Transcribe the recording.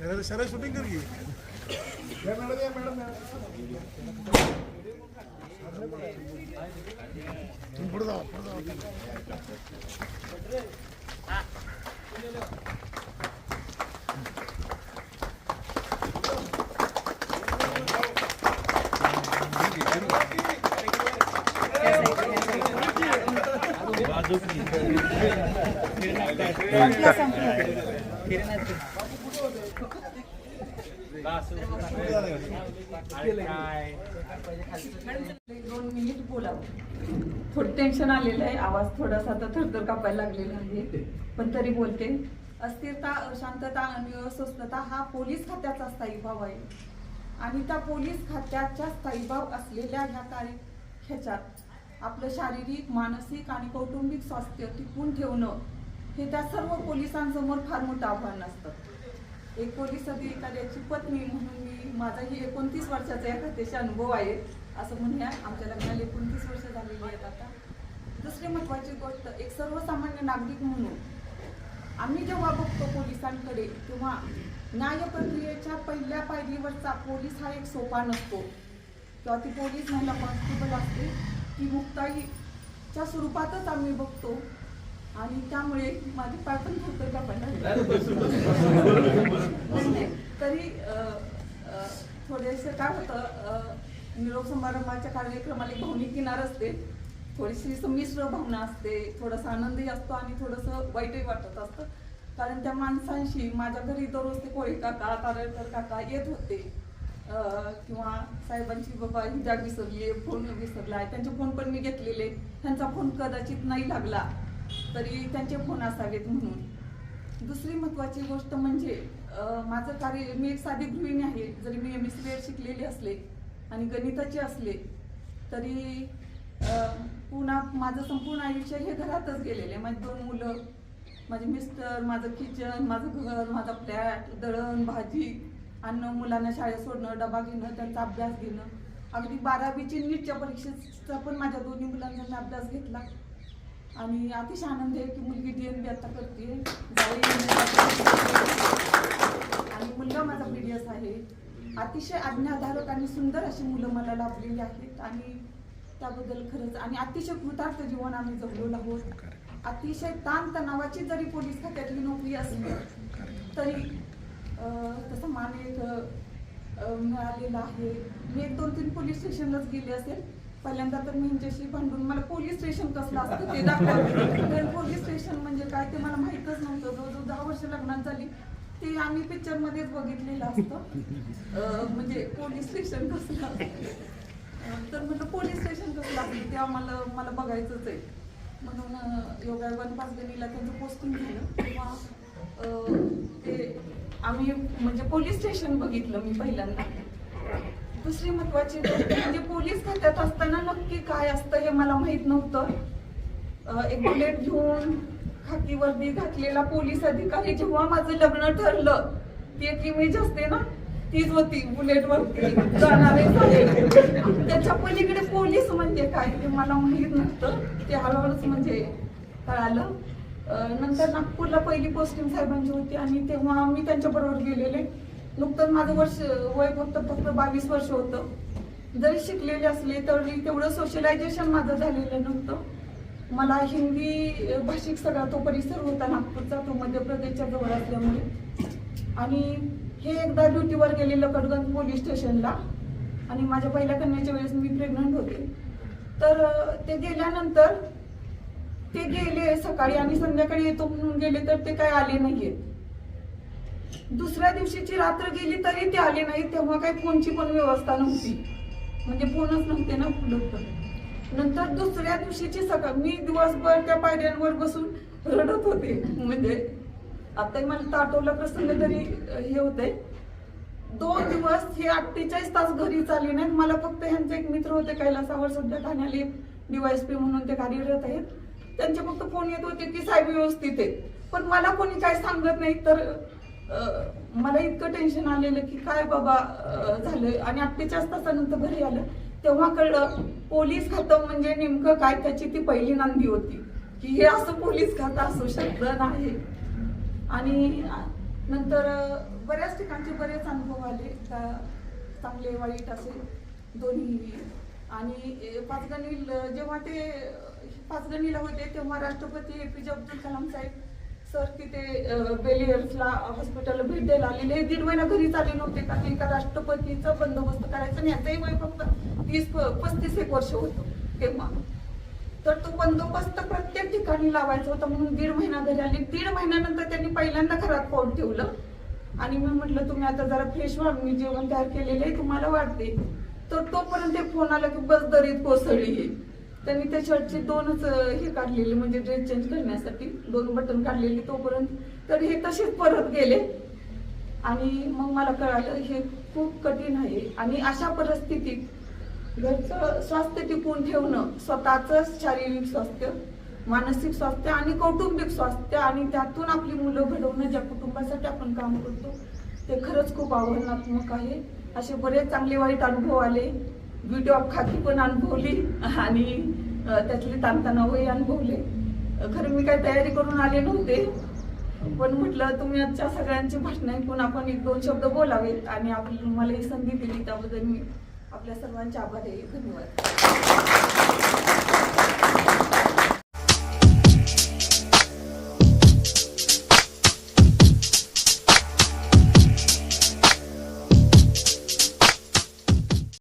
जरा शूटिंग कर गई या दोन मिनिट थोडं टेन्शन आलेलं आहे. आवाज थोडासा आता थरथर कापायला लागलेला आहे. पण तरी बोलते. अस्थिरता अशांतता आणि अस्वस्थता हा पोलीस खात्याचा स्थायी भाव आहे. आणि त्या पोलीस खात्याच्या स्थायी भाव असलेल्या ह्या कार्य ह्याच्यात आपलं शारीरिक मानसिक आणि कौटुंबिक स्वास्थ्य टिकवून ठेवणं हे त्या सर्व पोलिसांसमोर फार मोठं आव्हान असतं एक पोलीस अधिकाऱ्याची पत्नी म्हणून मी माझाही एकोणतीस वर्षाचा या खात्याचे अनुभव आहे असं म्हणूया. आमच्या लग्नाला एकोणतीस वर्ष झालेली आहेत आता. दुसरी महत्वाची गोष्ट एक सर्वसामान्य नागरिक म्हणून आम्ही जेव्हा बघतो पोलिसांकडे तेव्हा न्याय प्रक्रियेच्या पहिल्या पायरीवरचा पोलीस हा एक सोपा नसतो. किंवा ती पोलीस महिला कॉन्स्टेबल असते ती मुक्ताईच्या स्वरूपातच आम्ही बघतो. आणि त्यामुळे माझे पाय पण थरथर कापायला. तरी थोडेसे काय होतं निरोप समारंभाच्या कार्यक्रमाला एक भावनिक किनार असते. थोडीशी संमिश्र भावना असते थोडासा आनंदही असतो आणि थोडंसं वाईटही वाटत असतं. कारण त्या माणसांशी माझ्या घरी दररोज ते कोळी काका तारेकर काका येत होते. किंवा साहेबांची बाबा ही बॅग विसरली फोन विसरला त्यांचे फोन पण मी घेतलेले. त्यांचा फोन कदाचित नाही लागला. तरी त्यांचे फोन असावेत म्हणून. दुसरी महत्वाची गोष्ट म्हणजे माझं कार्य मी एक साधी गृहिणी आहे. जरी मी एम एस सी शिकलेली असले आणि गणिताचे असले तरी पुन्हा माझं संपूर्ण आयुष्य हे घरातच गेलेले आहे. दोन मुलं माझे मिस्टर माझं किचन माझं घर माझा फ्लॅट दळण भाजी अन्न मुलांना शाळेत सोडणं डबा घेणं त्यांचा अभ्यास घेणं. अगदी बारावीची नीटच्या परीक्षेचा पण माझ्या दोन्ही मुलांचा अभ्यास घेतला. आणि अतिशय आनंद आहे की मुलगी डी एन बी आता करते. आणि मुलगा माझा पी डी एस आहे. अतिशय आज्ञाधारक आणि सुंदर अशी मुलं मला लाभलेली आहेत आणि त्याबद्दल खरंच आणि अतिशय कृतार्थ जीवन आम्ही जगलेलो आहोत. अतिशय ताण तणावाची जरी पोलीस खात्यातली नोकरी असली तरी तसं मान एक मिळालेलं मिळालेला आहे. मी एक दोन तीन पोलीस स्टेशनलाच गेले असेल. पहिल्यांदा तर मी यांच्याशी भांडून मला पोलीस स्टेशन कसलं असतं ते दाखवलं. कारण पोलीस स्टेशन म्हणजे काय ते मला माहीतच नव्हतं. जवळजवळ दहा वर्ष लग्नात झाली. ते आम्ही पिक्चर मध्येच बघितलेलं असतं. म्हणजे पोलीस स्टेशन कसलं असतं. तर म्हटलं पोलीस स्टेशन कसलं असतं ते आम्हाला मला बघायचंच आहे. म्हणून अं, योगायोगाने पाचगणीला त्यांचं पोस्टिंग झालं. तेव्हा ते आम्ही म्हणजे पोलीस स्टेशन बघितलं मी पहिल्यांदा. दुसरी महत्वाची गोष्ट म्हणजे पोलीस खात्यात असताना नक्की काय असतं हे मला माहीत नव्हतं. एक बुलेट घेऊन खाकी वर्दी घातलेला पोलीस अधिकारी जेव्हा माझं लग्न ठरलं ती एक इमेज असते ना तीच होती बुलेट वरती जाणारे त्याच्या पलीकडे पोलीस म्हणजे काय ते मला माहीत नव्हतं. ते हळूहळूच म्हणजे कळालं. नंतर नागपूरला पहिली पोस्टिंग साहेबांची होती आणि तेव्हा मी त्यांच्या बरोबर गेलेले. नुकतंच माझं वर्ष वय फक्त फक्त बावीस वर्ष होतं. जरी शिकलेले असले तरी तेवढं सोशलायझेशन माझं झालेलं नव्हतं. मला हिंदी भाषिक सगळा तो परिसर होता नागपूरचा तो मध्य प्रदेशच्या जवळ असल्यामुळे. आणि हे एकदा ड्युटीवर गेलेलं कडगंज पोलीस स्टेशनला आणि माझ्या पहिल्या कन्याच्या वेळेस मी प्रेग्नंट होते. तर ते गेल्यानंतर ते गेले सकाळी आणि संध्याकाळी येतो म्हणून गेले तर ते काय आले नाहीयेत. दुसऱ्या दिवशीची रात्र गेली तरी ते आले नाही तेव्हा काही फोनची पण व्यवस्था नव्हती. म्हणजे फोनच नव्हते ना उपलब्ध नंतर दुसऱ्या दिवशीची सकाळ मी दिवसभर त्या पायऱ्यांवर बसून रडत होते. म्हणजे आता मला ताटवला प्रसंग तरी हे होते दोन दिवस हे अठ्ठेचाळीस तास घरी चालले नाहीत. मला फक्त ह्यांचे एक मित्र होते कैलासावर सध्या ठाण्याले डीवायसपी म्हणून ते कार्यरत आहेत. त्यांचे फक्त फोन येत होते की साहेब व्यवस्थित आहेत. पण मला कोणी काय सांगत नाही तर मला इतकं टेन्शन आलेलं की काय बाबा झालं. आणि अठ्ठेचाळीस तासानंतर घरी आलं. तेव्हा कळलं पोलीस खातं म्हणजे नेमकं काय त्याची ती पहिली नांदी होती. की हे असं पोलीस खातं असू शकतं नाही. आणि नंतर बऱ्याच ठिकाणचे बरेच अनुभव आले. चांगले वाईट असे दोन्ही. आणि पाचगणी जेव्हा ते पाचगणीला होते तेव्हा राष्ट्रपती ए पी जे अब्दुल कलाम साहेब सर तिथे बेलियर्सला हॉस्पिटलला भेट द्यायला आलेले हे दीड महिना घरीच आले नव्हते कारण एका राष्ट्रपतीचा बंदोबस्त करायचा आणि यांचंही वय फक्त तीस पस्तीस एक वर्ष होतं तेव्हा. तर तो बंदोबस्त प्रत्येक ठिकाणी लावायचा होता म्हणून दीड महिना घरी आले. दीड महिन्यानंतर त्यांनी पहिल्यांदा घरात पाऊल ठेवलं. आणि मी म्हटलं तुम्ही आता जरा फ्रेश व्हा मी जेवण तयार केलेलं आहे तुम्हाला वाटते तर तोपर्यंत फोन आला की बस दरीत कोसळली आहे. त्यांनी त्या शर्टचे दोनच हे काढलेले म्हणजे ड्रेस चेंज करण्यासाठी दोन बटन काढलेले तोपर्यंत. तर हे तसेच परत गेले. आणि मग मला कळालं हे खूप कठीण आहे. आणि अशा परिस्थितीत घरचं स्वास्थ्य टिकवून ठेवणं स्वतःच शारीरिक स्वास्थ्य मानसिक स्वास्थ्य आणि कौटुंबिक स्वास्थ्य आणि त्यातून आपली मुलं घडवणं ज्या कुटुंबासाठी आपण काम करतो ते खरंच खूप आव्हानात्मक आहे. असे बरेच चांगले वाईट अनुभव आले. ब्युटी ऑफ खाकी पण अनुभवली आणि त्यातले ताणतणावही अनुभवले. खरं मी काय तयारी करून आले नव्हते पण म्हटलं तुम्ही आजच्या सगळ्यांची भाषण ऐकून आपण एक दोन शब्द बोलावेत आणि आपली मला ही संधी दिली. त्याबद्दल मी आपल्या सर्वांचे आभार आहे. धन्यवाद.